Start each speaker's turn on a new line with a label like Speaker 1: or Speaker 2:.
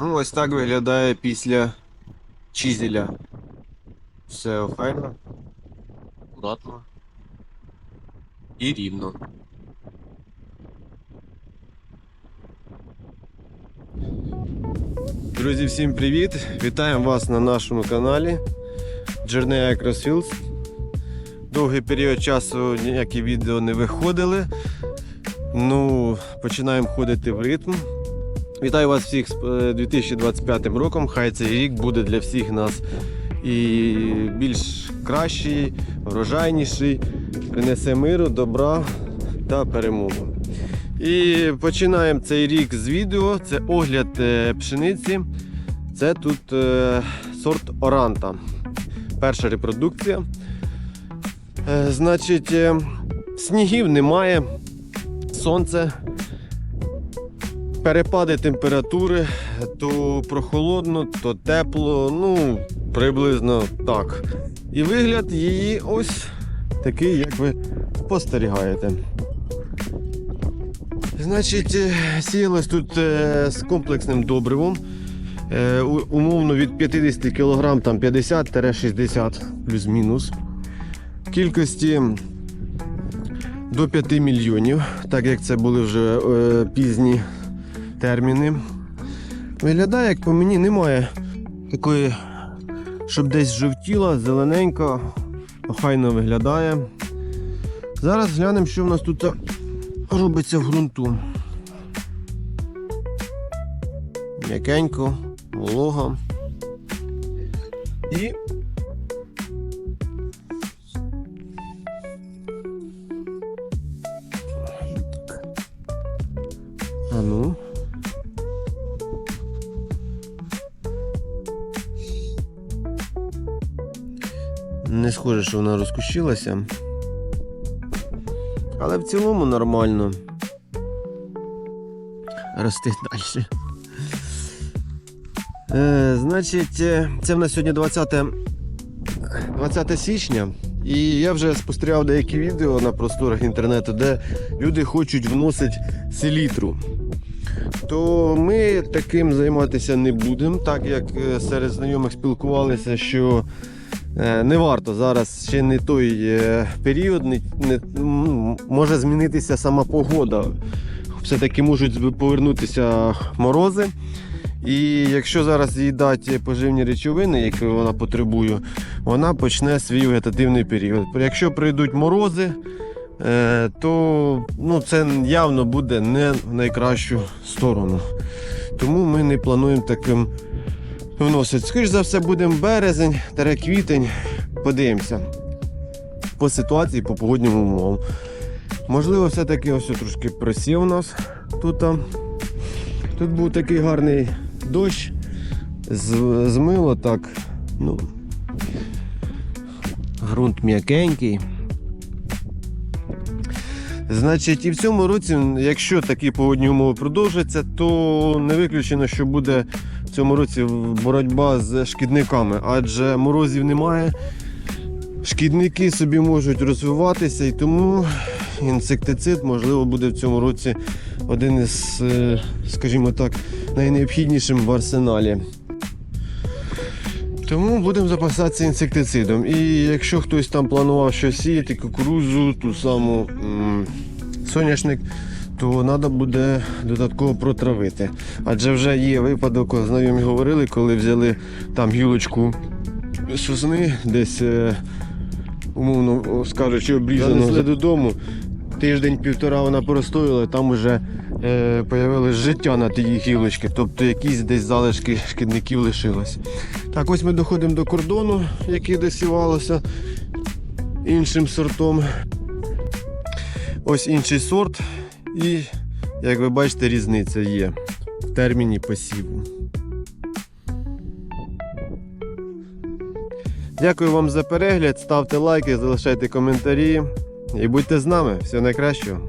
Speaker 1: Ну, ось так виглядає після чизеля. Все охайно, акуратно і рівно. Друзі, всім привіт! Вітаємо вас на нашому каналі Journey Across Довгий період часу ніякі відео не виходили. Ну, починаємо ходити в ритм. Вітаю вас всіх з е, 2025 роком. Хай цей рік буде для всіх нас і більш кращий, врожайніший, принесе миру, добра та перемогу. І починаємо цей рік з відео. Це огляд е, пшениці. Це тут е, сорт Оранта. Перша репродукція. Е, значить, е, снігів немає, сонце перепади температури, то прохолодно, то тепло, ну, приблизно так. І вигляд її ось такий, як ви спостерігаєте. Значить, е, сіялось тут е, з комплексним добривом. Е, Умовно від 50 кг там 50-60 плюс-мінус. Кількості до 5 мільйонів, так як це були вже пізні терміни. Виглядає, як по мені, немає такої, щоб десь жовтіла, зелененько, охайно виглядає. Зараз глянемо, що в нас тут робиться в ґрунту. М'якенько, волога. І А ну. Не схоже, що вона розкущилася. Але в цілому нормально. Рости далі. Е, значить, е, це в нас сьогодні 20, 20 січня. І я вже спостерігав деякі відео на просторах інтернету, де люди хочуть вносити селітру то ми таким займатися не будемо, так як е, серед знайомих спілкувалися, що не варто зараз ще не той е, період, не, не, може змінитися сама погода. Все-таки можуть повернутися морози. І якщо зараз їй дати поживні речовини, які вона потребує, вона почне свій вегетативний період. Якщо прийдуть морози, е, то ну, це явно буде не в найкращу сторону. Тому ми не плануємо таким вносити. Скоріше за все, будемо березень, таре квітень. Подивимося по ситуації, по погоднім умовам. Можливо, все-таки ось трошки просів у нас тут. а. Тут був такий гарний дощ, змило так. Ну, ґрунт м'якенький. Значить, і в цьому році, якщо такі погодні умови продовжаться, то не виключено, що буде в цьому році боротьба з шкідниками, адже морозів немає. Шкідники собі можуть розвиватися, і тому інсектицид, можливо, буде в цьому році один із, е, скажімо так, найнеобхіднішим в арсеналі. Тому будемо запасатися інсектицидом. І якщо хтось там планував щось сіяти, кукурузу, ту саму соняшник, то треба буде додатково протравити. Адже вже є випадок, знайомі говорили, коли взяли там гілочку сосни, десь, е, умовно скажучи, обрізано Занесли додому. Тиждень-півтора вона простояла, там вже е, появилось життя на тій гілочці, тобто якісь десь залишки шкідників лишилось. Так, ось ми доходимо до кордону, який досівалося іншим сортом. Ось інший сорт. І, як ви бачите, різниця є в терміні посіву. Дякую вам за перегляд. Ставте лайки, залишайте коментарі і будьте з нами. Всього найкращого.